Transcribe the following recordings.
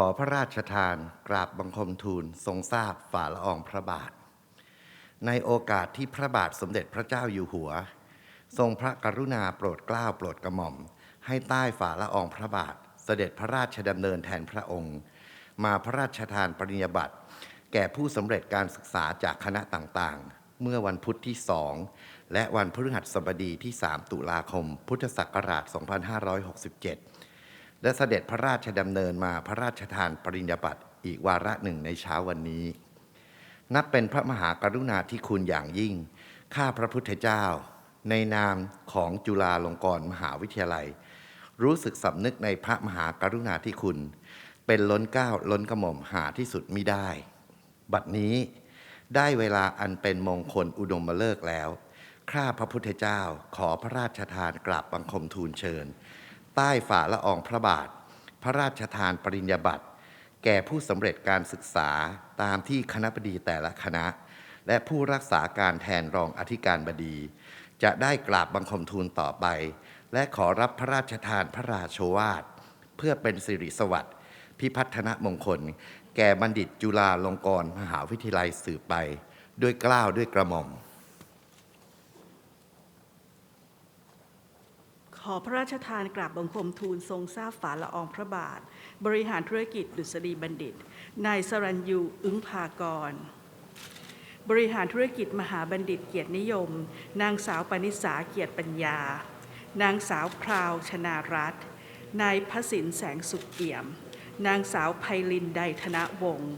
ขอพระราชทานกราบบังคมทูลทรงทราบฝ่าละอองพระบาท ในโอกาสที่พระบาทสมเด็จพระเจ้าอยู่หัว ทรงพระกรุณาโปรดเกล้าโปรดกระหม่อม ให้ใต้ฝ่าละอองพระบาท เสด็จพระราชดำเนินแทนพระองค์ มาพระราชทานปริญญาบัตรแก่ผู้สำเร็จการศึกษาจากคณะต่างๆ เมื่อวันพุธที่2และวันพฤหัสบดีที่ 3 ตุลาคม พุทธศักราช 2567 และเสด็จพระราชดำเนินมาพระราชทานปริญญาบัตรอีกวาระหนึ่งในเช้าวันนี้ นับเป็นพระมหากรุณาธิคุณอย่างยิ่ง ข้าพระพุทธเจ้า ในนามของจุฬาลงกรณ์มหาวิทยาลัย รู้สึกสำนึกในพระมหากรุณาธิคุณ เป็นล้นเกล้าล้นกระหม่อมหาที่สุดมิได้ บัดนี้ได้เวลาอันเป็นมงคลอุดมฤกษ์แล้ว ข้าพระพุทธเจ้าขอพระราชทานกราบบังคมทูลเชิญ ใต้ฝ่าละอองพระบาท พระราชทานปริญญาบัตร แก่ผู้สำเร็จการศึกษาตามที่คณะบดีแต่ละคณะ และผู้รักษาการแทนรองอธิการบดี จะได้กราบบังคมทูลต่อไป และขอรับพระราชทานพระราโชวาท เพื่อเป็นสิริสวัสดิ์พิพัฒนมงคล แก่บัณฑิตจุฬาลงกรณ์มหาวิทยาลัยสืบไป ด้วยกล้าวด้วยกระหม่อม ขอพระราชทานกราบบังคมทูลทรงทราบฝ่าละอองพระบาท บริหารธุรกิจดุษฎีบัณฑิต นายสรัญยูอึ้งพากร บริหารธุรกิจมหาบัณฑิตเกียรตินิยม นางสาวปณิสาเกียรติปัญญา นางสาวพราวชนารัตน์นายพระสินแสงสุขเอี่ยม นางสาวไพลินไดธนวงศ์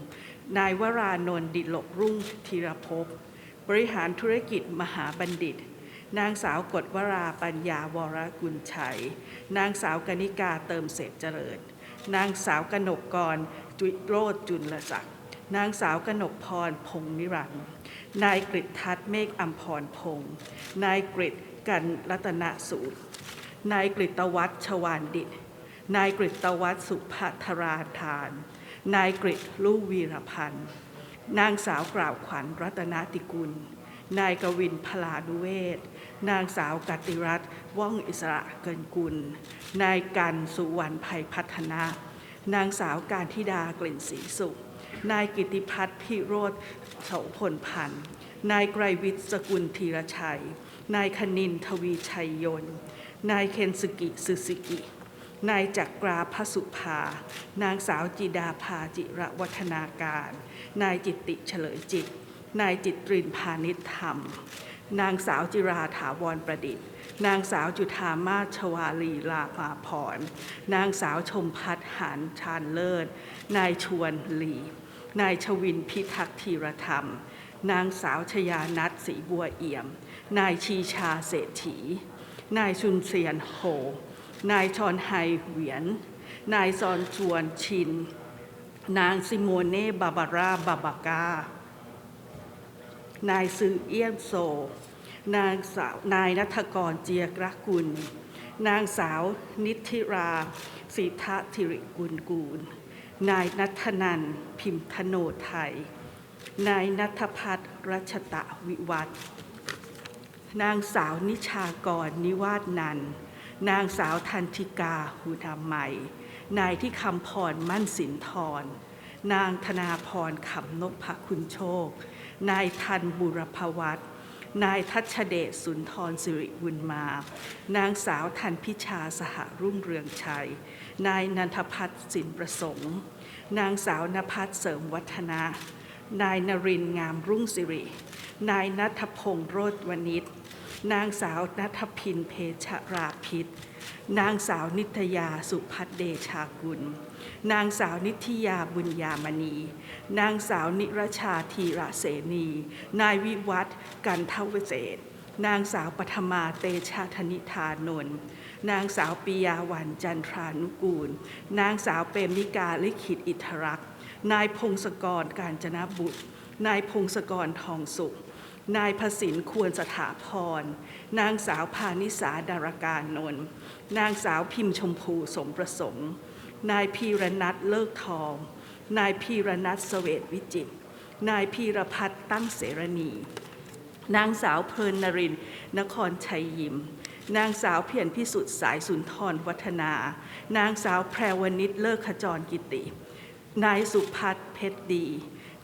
นายวรานนท์ดิลกรุ่งธีรภพบริหารธุรกิจมหาบัณฑิต นางสาวกฎวราปัญญาวรกุลชัย นางสาวกนิกาเติมเศษเจริญ นางสาวกนกกรจุโรจน์จุลศักดิ์นางสาวกนกพรพงษ์นิรันด์นายกฤษทัศเมฆอัมพรพงษ์นายกฤษกันรัตนสูตร นายกฤตวัฒน์ชวานดิต นายกฤตวัฒน์สุภัทราทาน นายกฤษลู่วีรพันธ์ นางสาวกล่าวขวัญรัตนติกุล นายกวินพลานุเวศ นางสาวกติรัตน์ว่องอิสระเกินกุล นายกันสุวรรณภัยพัฒนานางสาวการธิดากลิ่นศรีสุข นายกิติพัฒน์พิโรธโสพลพันธ์ นายไกรวิทย์สกุลธีรชัย นายคณินทวีชัยยนต์ นายเคนสกิสุสกิ นายจักราพสุภา นางสาวจิดาภาจิระวัฒนาการ นายจิตติเฉลยจิต นายจิตรินพาณิชธรรม นางสาวจิราถาวรประดิษฐ์ นางสาวจุธามาชวาลีลาภาพร นางสาวชมพัฒหานชาญเลิศ นายชวนหลี นายชวินพิทักษ์ธีรธรรม นางสาวชยานัทศรีบัวเอี่ยม นายชีชาเศรษฐี นายชุนเซียนโฮนายชอนไฮเหวียน นายซอนชวนชิน นางซิโมเน่บาบาร่าบาบากา นายซือเอี้ยนโซ นางสาวนายนัทกรเจียกรกุล นางสาวนิธิราสิทธธิริกุลกูล นายนัทนันพิมพ์ธโนไทย นายนัทพัฒน์รัชตะวิวัฒนางสาวนิชากรนิวาสนัน นางสาวทันทิกาหูดำไหมนายที่คำพรมั่นสินทร นางธนาพรขำนพคุณโชค นายทันบุรพวัตรนายทัชเดชสุนทรสิริบุญมา นางสาวทันพิชาสหรุ่งเรืองชัย นายนันทพัฒน์สินประสงค์ นางสาวนภัสเสริมวัฒนะนายนรินงามรุ่งสิริ นายนัทพงษ์โรจนวณิช นางสาวนัทพินเพชราพิษ นางสาวนิตยาสุพัฒเดชากุล นางสาวนิธิยาบุญญามณี นางสาวนิรชาธีระเสนี นายวิวัฒกันเทวเศษนางสาวปฐมาเตชะธนิธานนท์นางสาวปิยาวันจันทรานุกูล นางสาวเปรมิกาลิขิตอิทรักษ์นายพงศกรการจนบุตร นายพงศกรทองสุข นายพสินควรสถาพร นางสาวพานิสาดารการนนท์นางสาวพิมพ์ชมพูสมประสงค์ นายพีรนัทเลิกทอง นายพีรนัทเสวตวิจิต นายพีรพัฒน์ตั้งเสรณี นางสาวเพลินนรินนครชัยยิม นางสาวเพียรพิสุทธิ์สายสุนทรวัฒนา นางสาวแพรวณิชเลิกขจรกิติ นายสุพัฒน์เพชรดี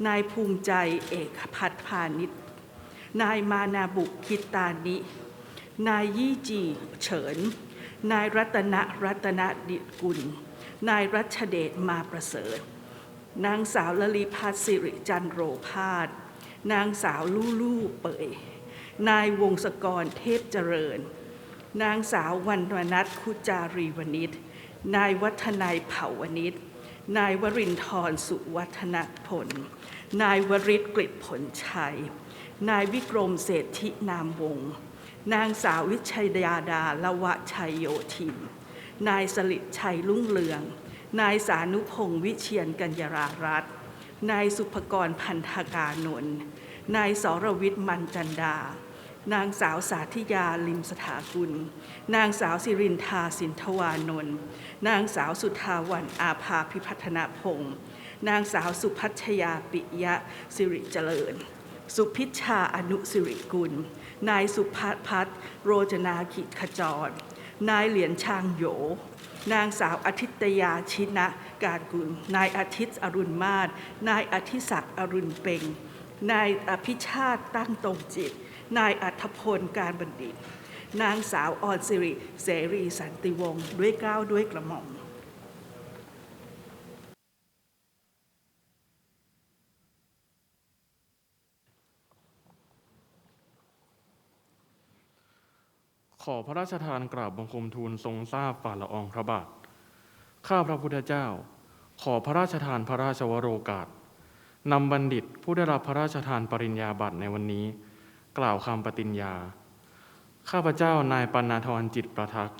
นายภูมิใจเอกพัฒน์พาณิชย์ นายมานาบุคิตานิ นายยี่จีเฉิน นายรัตนรัตนดิกุล นายรัชเดชมาประเสริฐ นางสาวลลีพัฒสิริจันโรพาสนางสาวลู่ลู่เปย นายวงศกรเทพเจริญ นางสาววันวนัทคุจารีวณิชนายวัฒนายเผ่าวณิชนายวรินทร์สุวัฒนพล นายวริศกฤตผลชัย นายวิกรมเศรษฐินามวงศ์นางสาววิชัยดาดาละวะชัยโยธิน นายสลิดชัยลุ่งเรือง นายสานุพงศ์วิเชียนกัญญารารัตน์นายสุภกรพันธกานนท์นายสรวิทย์มันจันดา นางสาวสาธิยาลิมสถากุล นางสาวสิรินทาสินทวานนท์นางสาวสุทาวันอาภาพิพัฒนพงศ์นางสาวสุพัชยาปิยะสิริเจริญ สุพิชชาอนุสิริกุล นายสุพัฒพัฒน์โรจนาขิขจร นายเหรียญชางโย นางสาวอาทิตยาชินะการกุล นายอาทิตย์อรุณมาศนายอธิศักดิ์อรุณเปงนายอภิชาติตั้งตรงจิต นายอัธพลการบัณฑิต นางสาวออนสิริเสรีสันติวงศ์ด้วยก้าวด้วยกระหม่อม ขอพระราชทานกราบบังคมทูลทรงทราบฝ่าละอองพระบาท ข้าพระพุทธเจ้า ขอพระราชทานพระราชวโรกาสนำบัณฑิตผู้ได้รับพระราชทานปริญญาบัตรในวันนี้ กล่าวคำปฏิญญา ข้าพเจ้านายปัณณธรจิตประทักษ์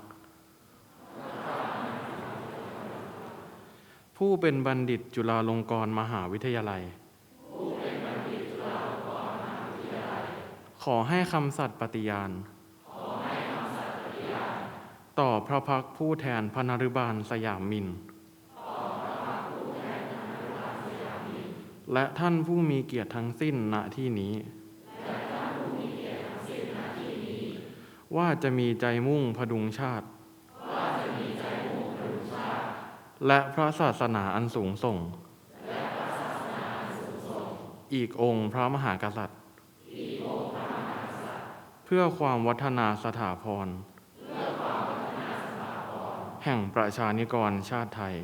ผู้เป็นบัณฑิตจุฬาลงกรณ์มหาวิทยาลัย ขอให้คำสัตย์ปฏิญาณ ต่อพระพักผู้แทนพระนรุบาลสยามมิน และท่านผู้มีเกียรติทั้งสิ้นณที่นี้ ว่าจะมีใจมุ่งพดุงชาติ และพระศาสนาอันสูงส่ง อีกองค์พระมหากษัตริย์ เพื่อความวัฒนาสถาพร แห่งประชานิกรชาติไทย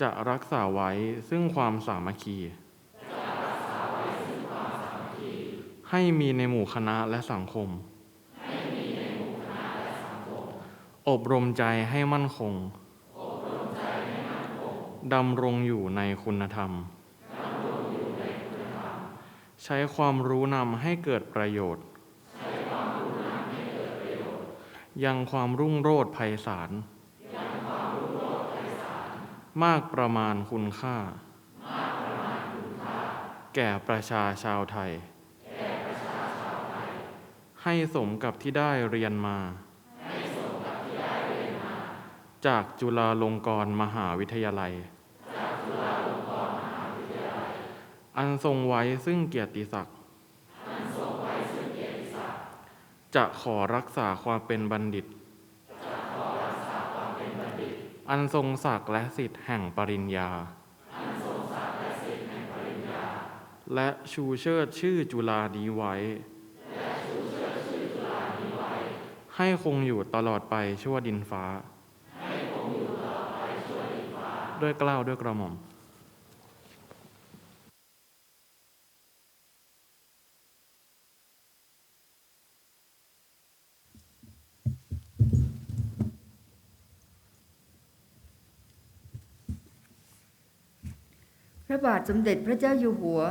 จะรักษาไว้ซึ่งความสามัคคี ให้มีในหมู่คณะและสังคม อบรมใจให้มั่นคง ดำรงอยู่ในคุณธรรม ใช้ความรู้นำให้เกิดประโยชน์ ยังความรุ่งโรจน์ไพศาลมากประมาณคุณค่า แก่ประชาชาวไทย ให้สมกับที่ได้เรียนมา จากจุฬาลงกรณ์มหาวิทยาลัย อันทรงไว้ซึ่งเกียรติศักดิ์ จะขอรักษาความเป็นบัณฑิต อันทรงศักดิ์และสิทธิ์แห่งปริญญา และชูเชิดชื่อจุฬาดีไว้ ให้คงอยู่ตลอดไปชั่วดินฟ้า ด้วยกล้าวด้วยกระหม่อมาทสมเด็จพระเจ้าอยู่หัว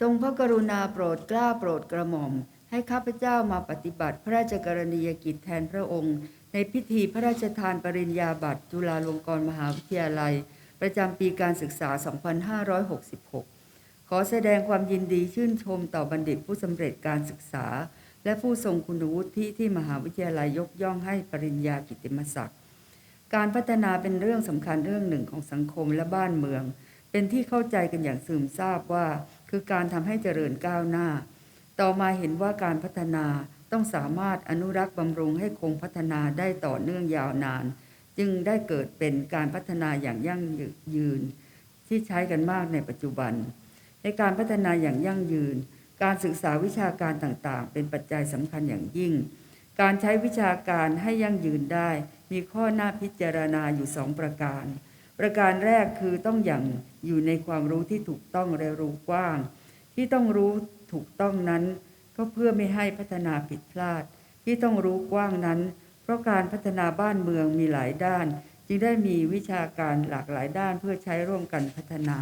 ทรงพระกรุณาโปรดกล้าโปรดกระหม่อม ให้ข้าพเจ้ามาปฏิบัติพระราชกรณียกิจแทนพระองค์ ในพิธีพระราชทานปริญญาบัตรจุฬาลงกรณ์มหาวิทยาลัย ประจำปีการศึกษา 2566 ขอแสดงความยินดีชื่นชมต่อบัณฑิตผู้สำเร็จการศึกษา และผู้ทรงคุณวุฒิที่มหาวิทยาลัยยกย่องให้ปริญญากิตติมศักดิ์การพัฒนาเป็นเรื่องสำคัญเรื่องหนึ่งของสังคมและบ้านเมือง เป็นที่เข้าใจกันอย่างซึมทราบว่า คือการทำให้เจริญก้าวหน้า ต่อมาเห็นว่าการพัฒนาต้องสามารถอนุรักษ์บำรุงให้คงพัฒนาได้ต่อเนื่องยาวนานจึงจึงได้เกิดเป็นการพัฒนาอย่างยั่งยืน ที่ใช้กันมากในปัจจุบัน ในการพัฒนาอย่างยั่งยืน การศึกษาวิชาการต่างๆ เป็นปัจจัยสำคัญอย่างยิ่ง การใช้วิชาการให้ยั่งยืนได้ มีข้อหน้าพิจารณาอยู่สองประการ ประการแรกคือต้องอย่างอยู่ในความรู้ที่ถูกต้องและรู้กว้าง ที่ต้องรู้ถูกต้องนั้น ก็เพื่อไม่ให้พัฒนาผิดพลาด ที่ต้องรู้กว้างนั้น เพราะการพัฒนาบ้านเมืองมีหลายด้าน จึงได้มีวิชาการหลากหลายด้านเพื่อใช้ร่วมกันพัฒนา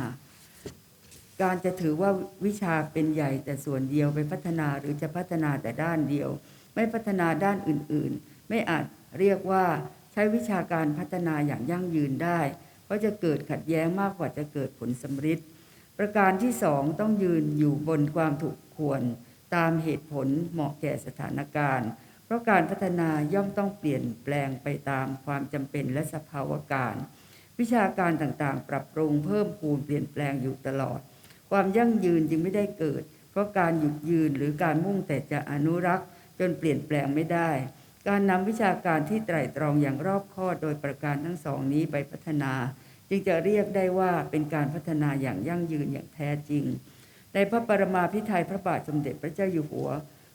การจะถือว่าวิชาเป็นใหญ่แต่ส่วนเดียวไปพัฒนาหรือจะพัฒนาแต่ด้านเดียว ไม่พัฒนาด้านอื่นๆ ไม่อาจเรียกว่าใช้วิชาการพัฒนาอย่างยั่งยืนได้ เพราจะเกิดขัดแย้งมากกว่าจะเกิดผลสำฤทธิ์ประการที่สองต้องยืนอยู่บนความถูกควร ตามเหตุผลเหมาะแก่สถานการณ์ เพราะการพัฒนาย่อมต้องเปลี่ยนแปลงไปตามความจำเป็นและสภาวะการ วิชาการต่างๆ ปรับปรุงเพิ่มพูนเปลี่ยนแปลงอยู่ตลอด ความยั่งยืนจึงไม่ได้เกิด เพราะการหยุดยืนหรือการมุ่งแต่จะอนุรักษ์ จนเปลี่ยนแปลงไม่ได้ การนำวิชาการที่ไตร่ตรองอย่างรอบคอบโดยประการทั้งสองนี้ไปพัฒนา จึงจะเรียกได้ว่าเป็นการพัฒนาอย่างยั่งยืนอย่างแท้จริง ในพระปรมาภิไธยพระบาทสมเด็จพระเจ้าอยู่หัว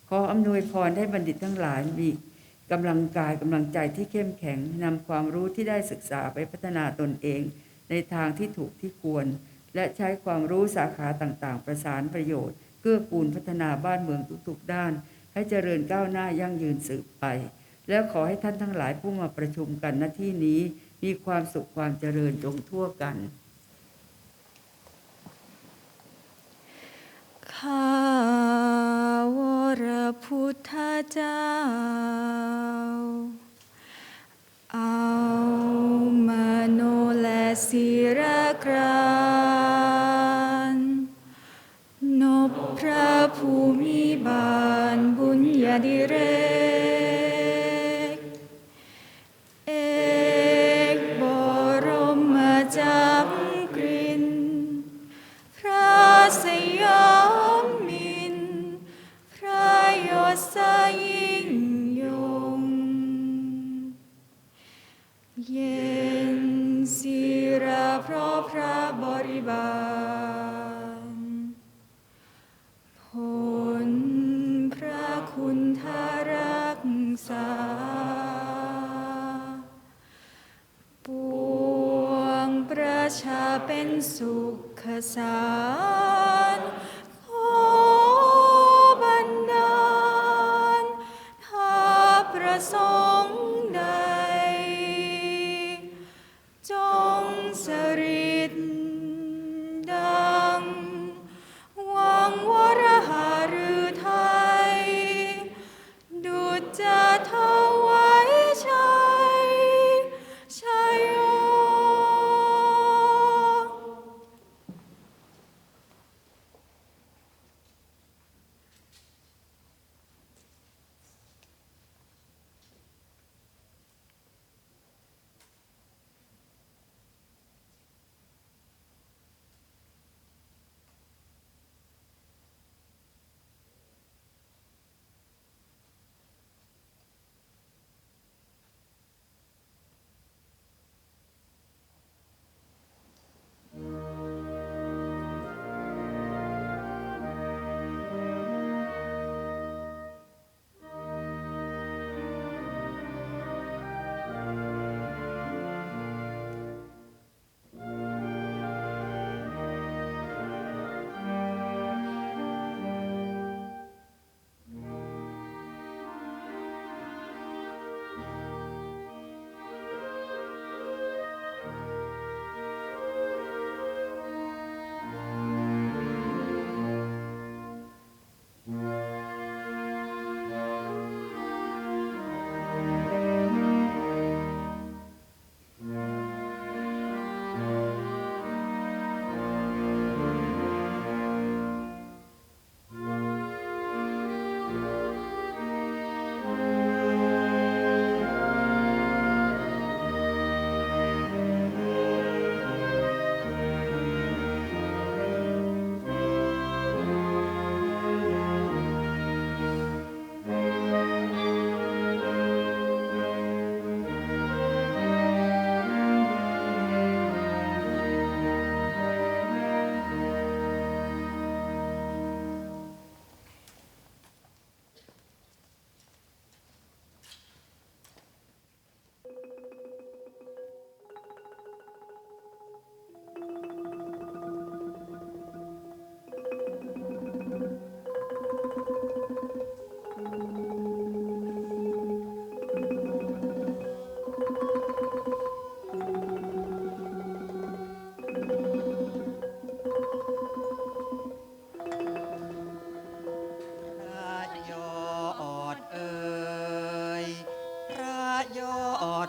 ขออำนวยพรให้บัณฑิตทั้งหลายมีกำลังกายกำลังใจที่เข้มแข็งนำความรู้ที่ได้ศึกษาไปพัฒนาตนเอง ในทางที่ถูกที่ควร และใช้ความรู้สาขาต่างๆ ประสานประโยชน์เกื้อกูลพัฒนาบ้านเมืองทุกๆด้าน ให้เจริญก้าวหน้ายั่งยืนสืบไป แล้วขอให้ท่านทั้งหลายผู้มาประชุมกันณที่นี้มีความสุขความเจริญจงทั่วกันข้าวรพุทธ ลพระคุณทารักษาปวงประชาเป็นสุขสา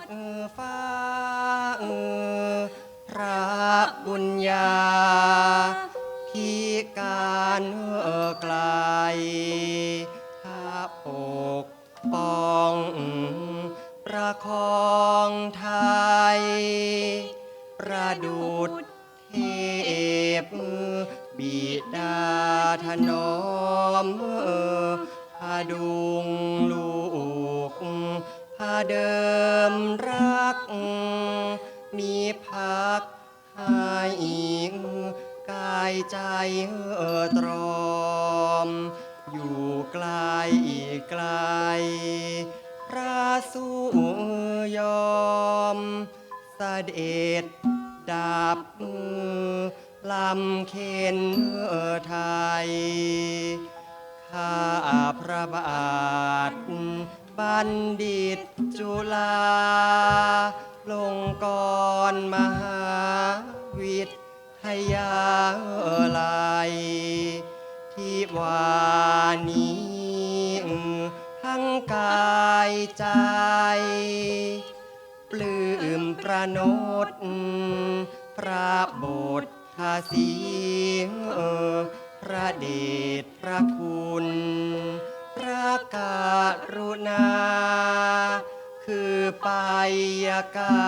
เออฟ้า มเสด็จดับลำเข็นไทย ข้าพระบาท บัณฑิตจุฬาลงกรมหาวิทยาลัย ที่วานี้ ทั้งกายใจ ปลื้มประนดพระบทภาษีพระเดชพระคุณ พระการุณา คือไปยกา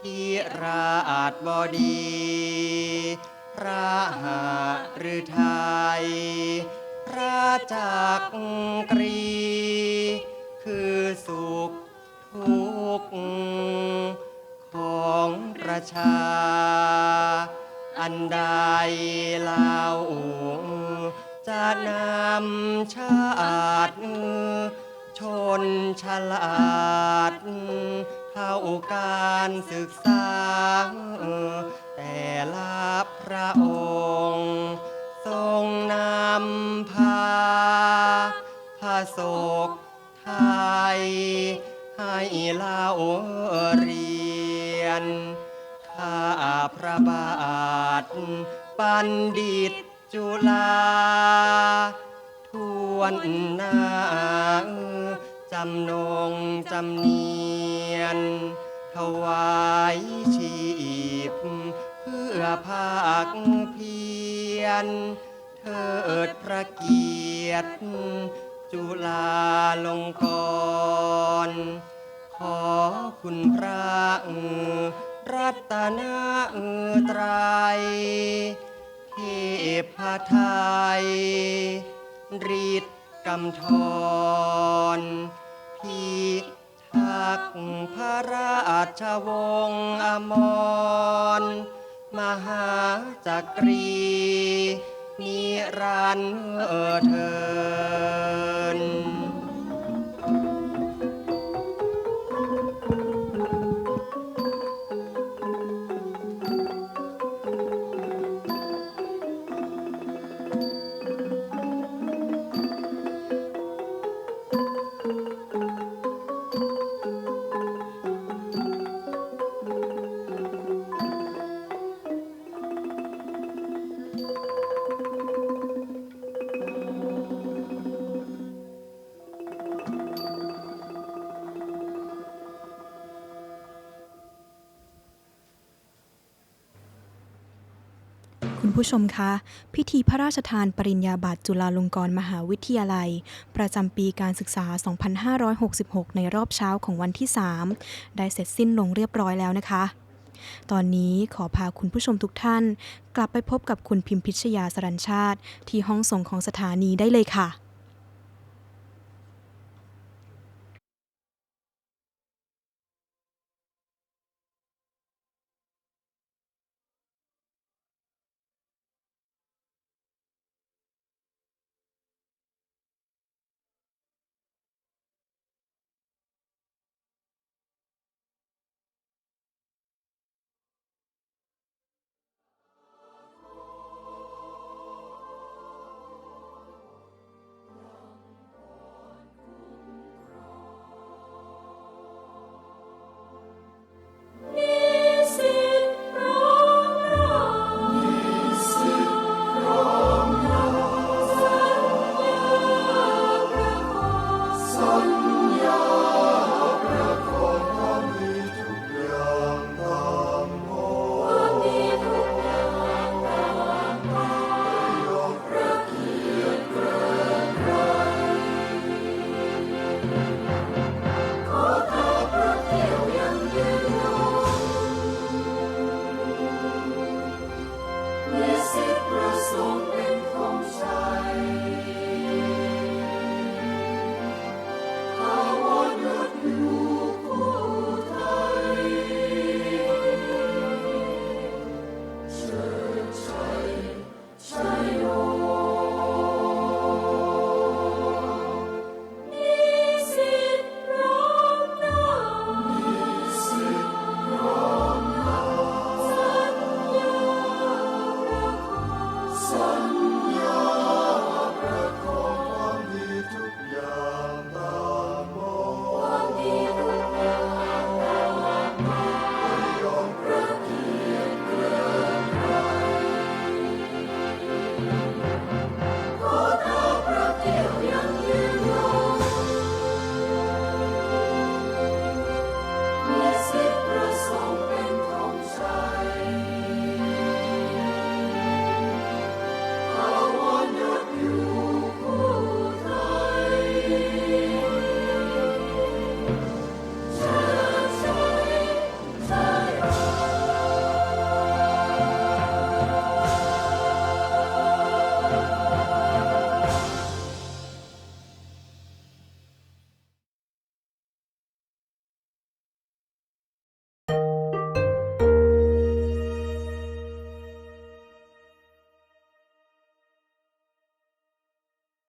ที่ราชบดี พระหฤทัยพระจักรี คือสุข ของประชา อันใดเล่าจะนำชาติชนฉลาดเข้าการศึกษา แต่ละพระองค์ ทรงนำพาพระศกไทย ให้เล่าเรียน ข้าพระบาทปัณฑิตจุฬาทวนหน้าจำนงจำเนียน ถวายชีพ เพื่อภาคเพียรเถิดพระเกียรติ จุฬาลงกรณ์ขอคุณพระรัตนตรัยเทพไทยฤทธิ์กำธรพิทักษ์พระราชวงศ์อมร มหาจักรี นิรันดร์เทิน คุณผู้ชมคะ พิธีพระราชทานปริญญาบัตรจุฬาลงกรณ์มหาวิทยาลัย ประจำปีการศึกษา 2566 ในรอบเช้าของวันที่ 3 ได้เสร็จสิ้นลงเรียบร้อยแล้วนะคะ ตอนนี้ขอพาคุณผู้ชมทุกท่าน กลับไปพบกับคุณพิมพิชยาสรัญชาติ ที่ห้องส่งของสถานีได้เลยค่ะ